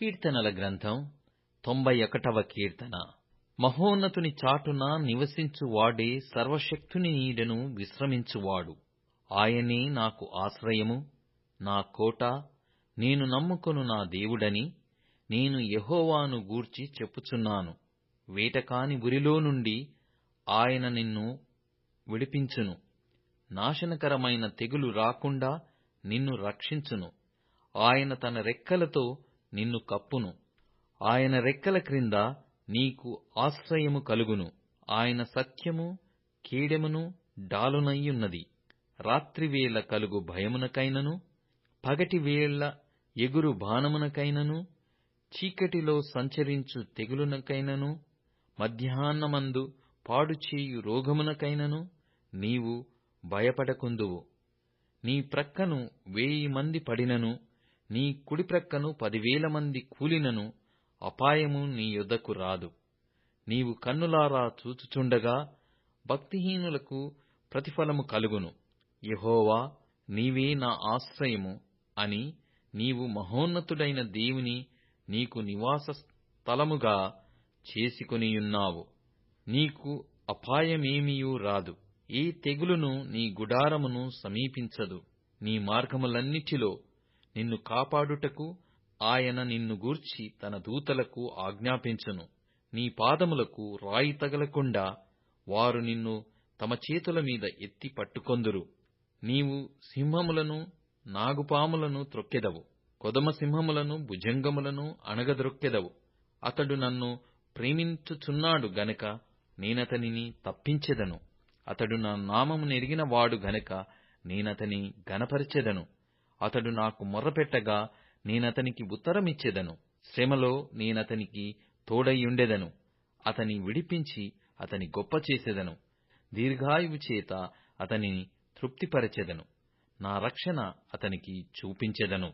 కీర్తనల గ్రంథం తొంభై ఒకటవ కీర్తన. మహోన్నతుని చాటున నివసించువాడే సర్వశక్తుని నీడను విశ్రమించువాడు. ఆయనే నాకు ఆశ్రయము నా కోట నేను నమ్ముకొను నా దేవుడని నేను యహోవాను గూర్చి చెప్పుచున్నాను. వేటకాని ఉరిలో నుండి ఆయన నిన్ను విడిపించును. నాశనకరమైన తెగులు రాకుండా నిన్ను రక్షించును. ఆయన తన రెక్కలతో నిన్ను కప్పును. ఆయన రెక్కల క్రింద నీకు ఆశ్రయము కలుగును. ఆయన సత్యము కీడెమును డాలునయ్యున్నది. రాత్రివేళ కలుగు భయమునకైనను పగటివేళ ఎగురు బాణమునకైనను చీకటిలో సంచరించు తెగులునకైనను మధ్యాహ్నమందు పాడుచేయు రోగమునకైనను నీవు భయపడకుందువు. నీ ప్రక్కను వేయి మంది పడినను నీ కుడి ప్రక్కను పదివేల మంది కూలినను అపాయము నీ యొద్దకు రాదు. నీవు కన్నులారా చూచుచుండగా భక్తిహీనులకు ప్రతిఫలము కలుగును. యహోవా నీవే నా ఆశ్రయము అని నీవు మహోన్నతుడైన దేవుని నీకు నివాస స్థలముగా చేసుకొనియున్నావు. నీకు అపాయమేమియూ రాదు. ఏ తెగులును నీ గుడారమును సమీపించదు. నీ మార్గములన్నిటిలో నిన్ను కాపాడుటకు ఆయన నిన్ను గూర్చి తన దూతలకు ఆజ్ఞాపించను. నీ పాదములకు రాయి తగలకుండా వారు నిన్ను తమ చేతుల మీద ఎత్తి పట్టుకొందురు. నీవు సింహములను నాగుపాములను త్రొక్కెదవు. కొదమ సింహములను భుజంగములను అణగద్రొక్కెదవు అతడు నన్ను ప్రేమించుచున్నాడు గనక నేనతనిని తప్పించెదను. అతడు నా నామము నెరిగిన వాడు గనక నేనతని గనపరిచెదను అతడు నాకు మొర్రపెట్టగా నేనతనికి ఉత్తరమిచ్చెదను. శ్రమలో నేనతనికి తోడైయుండెదను అతని విడిపించి అతని గొప్ప చేసెదను దీర్ఘాయువు చేత అతనిని తృప్తిపరచెదను. నా రక్షణ అతనికి చూపించెదను.